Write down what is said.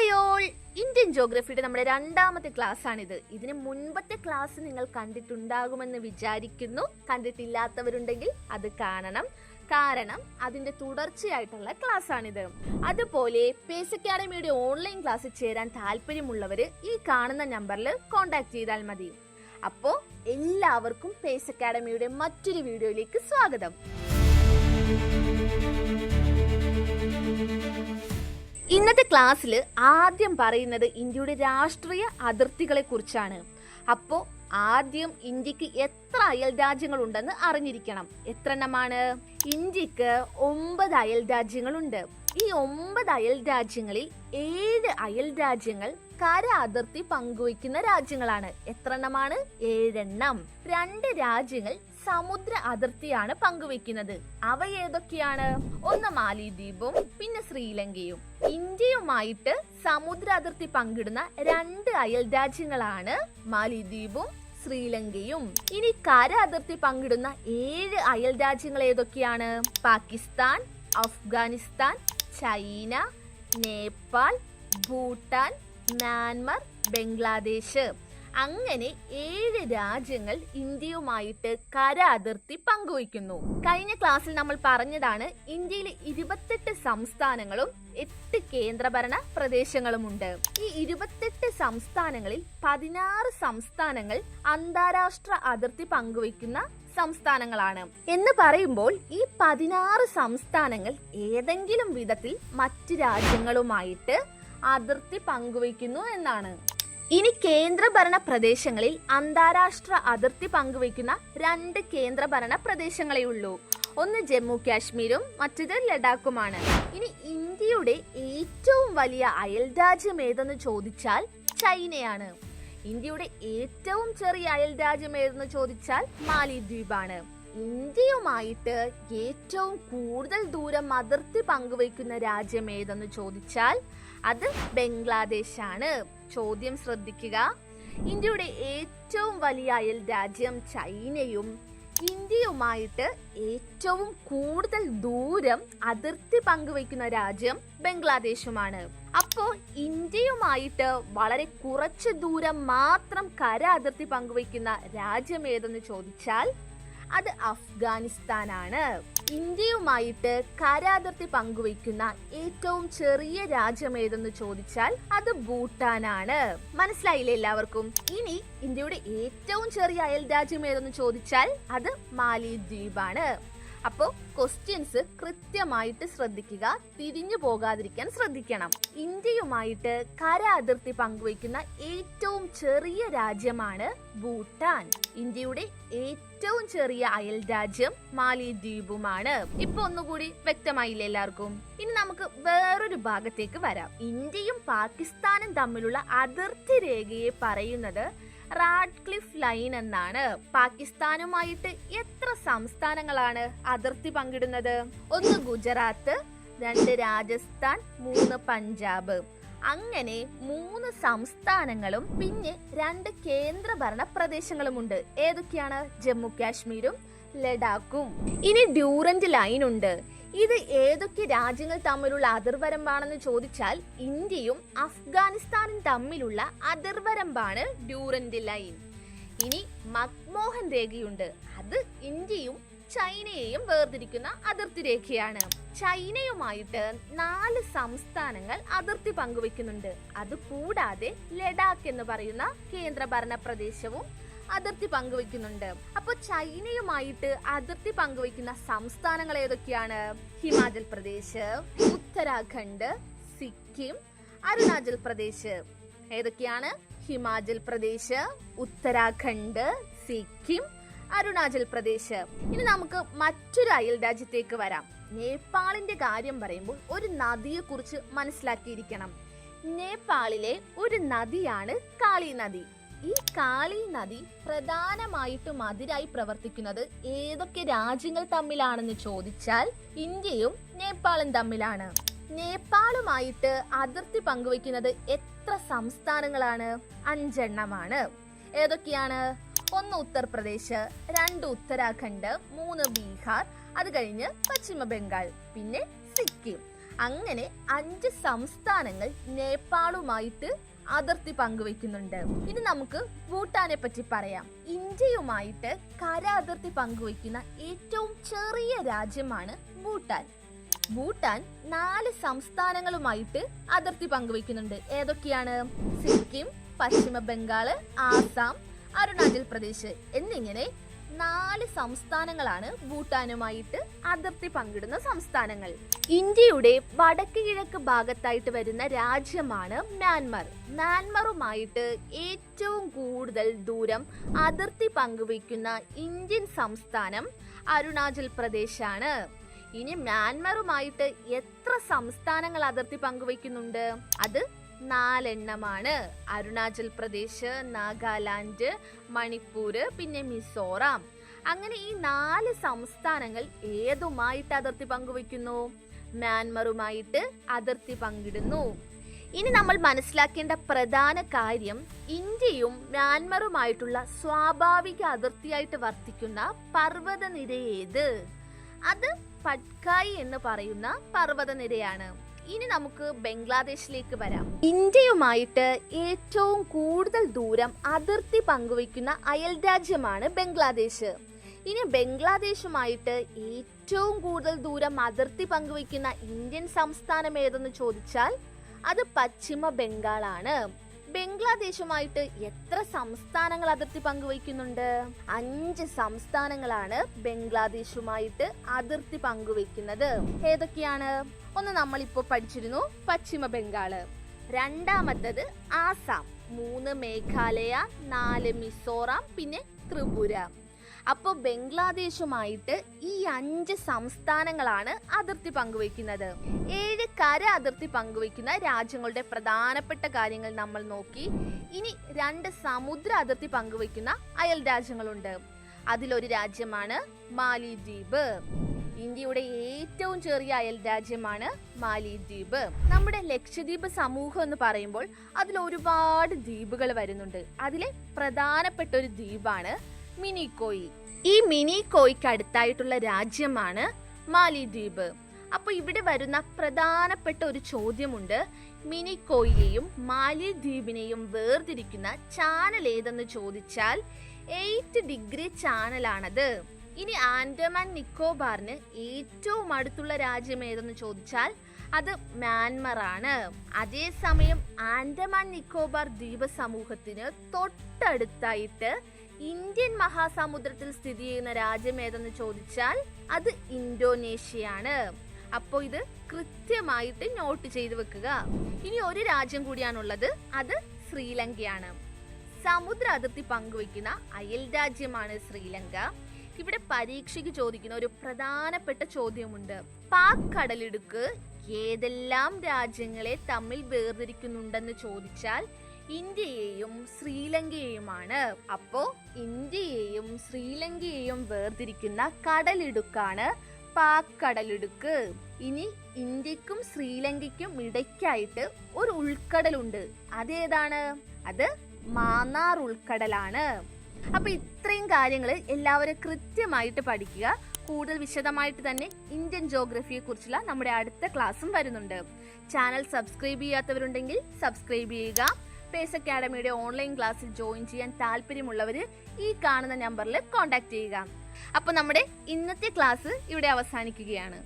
Hi all Indian ജോഗ്രഫിയുടെ നമ്മുടെ രണ്ടാമത്തെ class ആണിത് ഇതിന് മുൻപത്തെ ക്ലാസ് നിങ്ങൾ കണ്ടിട്ടുണ്ടാകുമെന്ന് വിചാരിക്കുന്നു. കണ്ടിട്ടില്ലാത്തവരുണ്ടെങ്കിൽ അത് കാണണം. കാരണം അതിന്റെ തുടർച്ചയായിട്ടുള്ള ക്ലാസ് ആണിത് അതുപോലെ പേസ് അക്കാഡമിയുടെ ഓൺലൈൻ ക്ലാസ് ചേരാൻ താല്പര്യമുള്ളവർ ഈ കാണുന്ന നമ്പറിൽ കോൺടാക്ട് ചെയ്താൽ മതി. അപ്പോൾ എല്ലാവർക്കും പേസ് അക്കാഡമിയുടെ മറ്റൊരു വീഡിയോയിലേക്ക് സ്വാഗതം. ഇന്നത്തെ ക്ലാസ്സിൽ ആദ്യം പറയുന്നത് ഇന്ത്യയുടെ രാഷ്ട്രീയ അതിർത്തികളെ കുറിച്ചാണ്. അപ്പോൾ ആദ്യം ഇന്ത്യയ്ക്ക് എത്ര അയൽ രാജ്യങ്ങൾ ഉണ്ടെന്ന് അറിഞ്ഞിരിക്കണം. എത്ര എണ്ണമാണ് ഇന്ത്യയ്ക്ക് ഒമ്പത് അയൽ രാജ്യങ്ങളുണ്ട്. ഈ ഒമ്പത് അയൽ രാജ്യങ്ങളിൽ ഏഴ് അയൽ രാജ്യങ്ങൾ കര അതിർത്തി പങ്കുവയ്ക്കുന്ന രാജ്യങ്ങളാണ്. എത്രണ്ണമാണ്? ഏഴെണ്ണം. രണ്ട് രാജ്യങ്ങൾ സമുദ്ര അതിർത്തിയാണ് പങ്കുവെക്കുന്നത് അവ ഏതൊക്കെയാണ്? ഒന്ന് മാലിദ്വീപും പിന്നെ ശ്രീലങ്കയും. ഇന്ത്യയുമായിട്ട് സമുദ്ര അതിർത്തി പങ്കിടുന്ന രണ്ട് അയൽ രാജ്യങ്ങളാണ് മാലിദ്വീപും ശ്രീലങ്കയും. ഇനി കര അതിർത്തി പങ്കിടുന്ന ഏഴ് അയൽ രാജ്യങ്ങൾ ഏതൊക്കെയാണ്? Pakistan Afghanistan China Nepal Bhutan Myanmar Bangladesh. അങ്ങനെ ഏഴ് രാജ്യങ്ങൾ ഇന്ത്യയുമായിട്ട് കര അതിർത്തി പങ്കുവയ്ക്കുന്നു. കഴിഞ്ഞ ക്ലാസ്സിൽ നമ്മൾ പറഞ്ഞതാണ് ഇന്ത്യയിലെ ഇരുപത്തെട്ട് സംസ്ഥാനങ്ങളും എട്ട് കേന്ദ്രഭരണ പ്രദേശങ്ങളുമുണ്ട്. ഈ ഇരുപത്തെട്ട് സംസ്ഥാനങ്ങളിൽ പതിനാറ് സംസ്ഥാനങ്ങൾ അന്താരാഷ്ട്ര അതിർത്തി പങ്കുവയ്ക്കുന്ന സംസ്ഥാനങ്ങളാണ്. എന്ന് പറയുമ്പോൾ ഈ പതിനാറ് സംസ്ഥാനങ്ങൾ ഏതെങ്കിലും വിധത്തിൽ മറ്റ് രാജ്യങ്ങളുമായിട്ട് അതിർത്തി പങ്കുവയ്ക്കുന്നു എന്നാണ്. ഇനി കേന്ദ്രഭരണ പ്രദേശങ്ങളിൽ അന്താരാഷ്ട്ര അതിർത്തി പങ്കുവയ്ക്കുന്ന രണ്ട് കേന്ദ്രഭരണ പ്രദേശങ്ങളേ ഉള്ളൂ. ഒന്ന് ജമ്മു കാശ്മീരും മറ്റത് ലഡാക്കുമാണ്. ഇനി ഇന്ത്യയുടെ ഏറ്റവും വലിയ അയൽ രാജ്യം ഏതെന്ന് ചോദിച്ചാൽ ചൈനയാണ്. ഇന്ത്യയുടെ ഏറ്റവും ചെറിയ അയൽ രാജ്യം ഏതെന്ന് ചോദിച്ചാൽ മാലിദ്വീപാണ്. ഇന്ത്യയുമായിട്ട് ഏറ്റവും കൂടുതൽ ദൂരം അതിർത്തി പങ്കുവയ്ക്കുന്ന രാജ്യം ഏതെന്ന് ചോദിച്ചാൽ അത് ബംഗ്ലാദേശാണ്. ചോദ്യം ശ്രദ്ധിക്കുക. ഇന്ത്യയുടെ ഏറ്റവും വലിയ അയൽ രാജ്യം ചൈനയും. ഇന്ത്യയുമായിട്ട് ഏറ്റവും കൂടുതൽ ദൂരം അതിർത്തി പങ്കുവയ്ക്കുന്ന രാജ്യം ബംഗ്ലാദേശുമാണ്. അപ്പോ ഇന്ത്യയുമായിട്ട് വളരെ കുറച്ച് ദൂരം മാത്രം കര അതിർത്തി പങ്കുവയ്ക്കുന്ന രാജ്യം ഏതെന്ന് ചോദിച്ചാൽ അത് അഫ്ഗാനിസ്ഥാനാണ്. ഇന്ത്യയുമായിട്ട് കരാതിർത്തി പങ്കുവയ്ക്കുന്ന ഏറ്റവും ചെറിയ രാജ്യം ഏതെന്ന് ചോദിച്ചാൽ അത് ഭൂട്ടാനാണ്. മനസ്സിലായില്ലേ എല്ലാവർക്കും? ഇനി ഇന്ത്യയുടെ ഏറ്റവും ചെറിയ അയൽ രാജ്യം ഏതെന്ന് ചോദിച്ചാൽ അത് മാലിദ്വീപാണ്. അപ്പോൾ ക്വസ്റ്റ്യൻസ് കൃത്യമായിട്ട് ശ്രദ്ധിക്കുക തിരിഞ്ഞു പോകാതിരിക്കാൻ ശ്രദ്ധിക്കണം. ഇന്ത്യയുമായിട്ട് കര അതിർത്തി പങ്കുവയ്ക്കുന്ന ഏറ്റവും ചെറിയ രാജ്യമാണ് ഭൂട്ടാൻ. ഇന്ത്യയുടെ ഏറ്റവും ചെറിയ അയൽ രാജ്യം മാലിദ്വീപുമാണ്. ഇപ്പൊ ഒന്നുകൂടി വ്യക്തമായില്ലേ എല്ലാവർക്കും? ഇനി നമുക്ക് വേറൊരു ഭാഗത്തേക്ക് വരാം. ഇന്ത്യയും പാകിസ്ഥാനും തമ്മിലുള്ള അതിർത്തി രേഖയെ പറയുന്നത് റാഡ്ക്ലിഫ് ലൈൻ എന്നാണ്. പാകിസ്ഥാനുമായിട്ട് എത്ര സംസ്ഥാനങ്ങളാണ് അതിർത്തി പങ്കിടുന്നത്? ഒന്ന് ഗുജറാത്ത് രണ്ട് രാജസ്ഥാൻ മൂന്ന് പഞ്ചാബ്. അങ്ങനെ മൂന്ന് സംസ്ഥാനങ്ങളും പിന്നെ രണ്ട് കേന്ദ്രഭരണ പ്രദേശങ്ങളുമുണ്ട്. ഏതൊക്കെയാണ്? ജമ്മു കാശ്മീരും ലഡാക്കും. ഇനി ഡ്യൂറന്റ് ലൈൻ ഉണ്ട് ഇത് ഏതൊക്കെ രാജ്യങ്ങൾ തമ്മിലുള്ള അതിർവരമ്പാണെന്ന് ചോദിച്ചാൽ ഇന്ത്യയും അഫ്ഗാനിസ്ഥാനും തമ്മിലുള്ള അതിർവരമ്പാണ് ഡ്യൂറന്റ് ലൈൻ. ഇനി മക്മോഹൻ രേഖയുണ്ട്. അത് ഇന്ത്യയും ചൈനയെയും വേർതിരിക്കുന്ന അതിർത്തി രേഖയാണ്. ചൈനയുമായിട്ട് നാല് സംസ്ഥാനങ്ങൾ അതിർത്തി പങ്കുവെക്കുന്നുണ്ട് അത് കൂടാതെ ലഡാക്ക് എന്ന് പറയുന്ന കേന്ദ്രഭരണ പ്രദേശവും അതിർത്തി പങ്കുവെക്കുന്നുണ്ട് അപ്പോൾ ചൈനയുമായിട്ട് അതിർത്തി പങ്കുവെക്കുന്ന സംസ്ഥാനങ്ങൾ ഏതൊക്കെയാണ്? ഹിമാചൽ പ്രദേശ് ഉത്തരാഖണ്ഡ് സിക്കിം അരുണാചൽ പ്രദേശ്. ഏതൊക്കെയാണ്? ഹിമാചൽ പ്രദേശ് ഉത്തരാഖണ്ഡ് സിക്കിം അരുണാചൽ പ്രദേശ്. ഇനി നമുക്ക് മറ്റൊരു അയൽ രാജ്യത്തേക്ക് വരാം. നേപ്പാളിന്റെ കാര്യം പറയുമ്പോൾ ഒരു നദിയെ കുറിച്ച് മനസ്സിലാക്കിയിരിക്കണം. നേപ്പാളിലെ ഒരു നദിയാണ് കാളി നദി. ഈ കാളി നദി പ്രധാനമായിട്ടും അതിരായി പ്രവർത്തിക്കുന്നത് ഏതൊക്കെ രാജ്യങ്ങൾ തമ്മിലാണെന്ന് ചോദിച്ചാൽ ഇന്ത്യയും നേപ്പാളും തമ്മിലാണ്. നേപ്പാളുമായിട്ട് അതിർത്തി പങ്കുവയ്ക്കുന്നത് എത്ര സംസ്ഥാനങ്ങളാണ്? അഞ്ചെണ്ണമാണ്. ഏതൊക്കെയാണ്? ഒന്ന് ഉത്തർപ്രദേശ് രണ്ട് ഉത്തരാഖണ്ഡ് മൂന്ന് ബീഹാർ അത് കഴിഞ്ഞ് പശ്ചിമ ബംഗാൾ പിന്നെ സിക്കിം. അങ്ങനെ അഞ്ച് സംസ്ഥാനങ്ങൾ നേപ്പാളുമായിട്ട് അതിർത്തി പങ്കുവെക്കുന്നുണ്ട് ഇനി നമുക്ക് ഭൂട്ടാനെ പറ്റി പറയാം. ഇന്ത്യയുമായിട്ട് കര അതിർത്തി പങ്കുവെക്കുന്ന ഏറ്റവും ചെറിയ രാജ്യമാണ് ഭൂട്ടാൻ. ഭൂട്ടാൻ നാല് സംസ്ഥാനങ്ങളുമായിട്ട് അതിർത്തി പങ്കുവെക്കുന്നുണ്ട് ഏതൊക്കെയാണ്? സിക്കിം പശ്ചിമ ബംഗാൾ ആസാം അരുണാചൽ പ്രദേശ്. എന്നിങ്ങനെ നാല് സംസ്ഥാനങ്ങളാണ് ഭൂട്ടാനുമായിട്ട് അതിർത്തി പങ്കിടുന്ന സംസ്ഥാനങ്ങൾ. ഇന്ത്യയുടെ വടക്ക് കിഴക്ക് ഭാഗത്തായിട്ട് വരുന്ന രാജ്യമാണ് മ്യാൻമർ. മ്യാൻമറുമായിട്ട് ഏറ്റവും കൂടുതൽ ദൂരം അതിർത്തി പങ്കുവയ്ക്കുന്ന ഇന്ത്യൻ സംസ്ഥാനം അരുണാചൽ പ്രദേശാണ്. ഇനി മ്യാൻമറുമായിട്ട് എത്ര സംസ്ഥാനങ്ങൾ അതിർത്തി പങ്കുവയ്ക്കുന്നുണ്ട്? അത് നാലെണ്ണമാണ്. അരുണാചൽ പ്രദേശ് നാഗാലാൻഡ് മണിപ്പൂർ പിന്നെ മിസോറാം. അങ്ങനെ ഈ നാല് സംസ്ഥാനങ്ങൾ ഏതുമായിട്ട് അതിർത്തി പങ്കുവയ്ക്കുന്നു? മ്യാൻമറുമായിട്ട് അതിർത്തി പങ്കിടുന്നു. ഇനി നമ്മൾ മനസ്സിലാക്കേണ്ട പ്രധാന കാര്യം ഇന്ത്യയും മ്യാൻമറുമായിട്ടുള്ള സ്വാഭാവിക അതിർത്തിയായിട്ട് വർത്തിക്കുന്ന പർവതനിര ഏത്? അത് പട്കായി എന്ന് പറയുന്ന പർവതനിരയാണ്. ഇനി നമുക്ക് ബംഗ്ലാദേശിലേക്ക് വരാം. ഇന്ത്യയുമായിട്ട് ഏറ്റവും കൂടുതൽ ദൂരം അതിർത്തി പങ്കുവയ്ക്കുന്ന അയൽ രാജ്യമാണ് ബംഗ്ലാദേശ്. ഇനി ബംഗ്ലാദേശുമായിട്ട് ഏറ്റവും കൂടുതൽ ദൂരം അതിർത്തി പങ്കുവയ്ക്കുന്ന ഇന്ത്യൻ സംസ്ഥാനം ഏതെന്ന് ചോദിച്ചാൽ അത് പശ്ചിമ ബംഗാളാണ് ബംഗ്ലാദേശുമായിട്ട് എത്ര സംസ്ഥാനങ്ങൾ അതിർത്തി പങ്കുവയ്ക്കുന്നുണ്ട്? അഞ്ച് സംസ്ഥാനങ്ങളാണ് ബംഗ്ലാദേശുമായിട്ട് അതിർത്തി പങ്കുവയ്ക്കുന്നത്. ഏതൊക്കെയാണ്? ഒന്ന് നമ്മളിപ്പോ പഠിച്ചിരുന്നു പശ്ചിമ ബംഗാൾ. രണ്ടാമത്തത് ആസാം. മൂന്ന് മേഘാലയ നാല് മിസോറാം പിന്നെ ത്രിപുര. അപ്പോൾ ബംഗ്ലാദേശുമായിട്ട് ഈ അഞ്ച് സംസ്ഥാനങ്ങളാണ് അതിർത്തി പങ്കുവയ്ക്കുന്നത്. ഏഴ് കര അതിർത്തി പങ്കുവയ്ക്കുന്ന രാജ്യങ്ങളുടെ പ്രധാനപ്പെട്ട കാര്യങ്ങൾ നമ്മൾ നോക്കി. ഇനി രണ്ട് സമുദ്ര അതിർത്തി പങ്കുവയ്ക്കുന്ന അയൽ രാജ്യങ്ങളുണ്ട്. അതിലൊരു രാജ്യമാണ് മാലിദ്വീപ്. ഇന്ത്യയുടെ ഏറ്റവും ചെറിയ അയൽ രാജ്യമാണ് മാലിദ്വീപ്. നമ്മുടെ ലക്ഷദ്വീപ് സമൂഹം എന്ന് പറയുമ്പോൾ അതിൽ ഒരുപാട് ദ്വീപുകൾ വരുന്നുണ്ട്. അതിലെ പ്രധാനപ്പെട്ട ഒരു ദ്വീപാണ് മിനിക്കോയി ഈ മിനിക്കോയിക്ക് അടുത്തായിട്ടുള്ള രാജ്യമാണ് മാലിദ്വീപ്. അപ്പോൾ ഇവിടെ വരുന്ന പ്രധാനപ്പെട്ട ഒരു ചോദ്യമുണ്ട്. മിനിക്കോയിയെയും മാലിദ്വീപിനെയും വേർതിരിക്കുന്ന ചാനൽ ഏതെന്ന് ചോദിച്ചാൽ എയ്റ്റ് ഡിഗ്രി ചാനലാണത് ഇനി ആൻഡമാൻ നിക്കോബാറിന് ഏറ്റവും അടുത്തുള്ള രാജ്യം ഏതെന്ന് ചോദിച്ചാൽ അത് മ്യാൻമർ ആണ്. അതേസമയം ആൻഡമാൻ നിക്കോബാർ ദ്വീപ സമൂഹത്തിന് തൊട്ടടുത്തായിട്ട് ഇന്ത്യൻ മഹാസമുദ്രത്തിൽ സ്ഥിതി ചെയ്യുന്ന രാജ്യം ഏതെന്ന് ചോദിച്ചാൽ അത് ഇന്തോനേഷ്യയാണ്. അപ്പോൾ ഇത് കൃത്യമായിട്ട് നോട്ട് ചെയ്തു വെക്കുക. ഇനി ഒരു രാജ്യം കൂടിയാണുള്ളത് അത് ശ്രീലങ്കയാണ്. സമുദ്ര അതിർത്തി പങ്കുവയ്ക്കുന്ന അയൽ രാജ്യമാണ് ശ്രീലങ്ക. ഇവിടെ പരീക്ഷയ്ക്ക് ചോദിക്കുന്ന ഒരു പ്രധാനപ്പെട്ട ചോദ്യമുണ്ട്. പാക് കടലിടുക്ക് ഏതെല്ലാം രാജ്യങ്ങളെ തമ്മിൽ വേർതിരിക്കുന്നുണ്ടെന്ന് ചോദിച്ചാൽ ഇന്ത്യയെയും ശ്രീലങ്കയെയുമാണ്. അപ്പോ ഇന്ത്യയെയും ശ്രീലങ്കയെയും വേർതിരിക്കുന്ന കടലിടുക്കാണ് പാക് കടലിടുക്ക് ഇനി ഇന്ത്യക്കും ശ്രീലങ്കയ്ക്കും ഇടയ്ക്കായിട്ട് ഒരു ഉൾക്കടലുണ്ട്. അതേതാണ്? അത് മാന്നാർ ഉൾക്കടലാണ്. അപ്പൊ ഇത്രയും കാര്യങ്ങൾ എല്ലാവരും കൃത്യമായിട്ട് പഠിക്കുക. കൂടുതൽ വിശദമായിട്ട് തന്നെ ഇന്ത്യൻ ജോഗ്രഫിയെ കുറിച്ചുള്ള നമ്മുടെ അടുത്ത ക്ലാസ്സും വരുന്നുണ്ട്. ചാനൽ സബ്സ്ക്രൈബ് ചെയ്യാത്തവരുണ്ടെങ്കിൽ സബ്സ്ക്രൈബ് ചെയ്യുക. പേസ് അക്കാഡമിയുടെ ഓൺലൈൻ ക്ലാസ്സിൽ ജോയിൻ ചെയ്യാൻ താല്പര്യമുള്ളവർ ഈ കാണുന്ന നമ്പറിൽ കോൺടാക്ട് ചെയ്യുക. അപ്പോൾ നമ്മുടെ ഇന്നത്തെ ക്ലാസ് ഇവിടെ അവസാനിക്കുകയാണ്.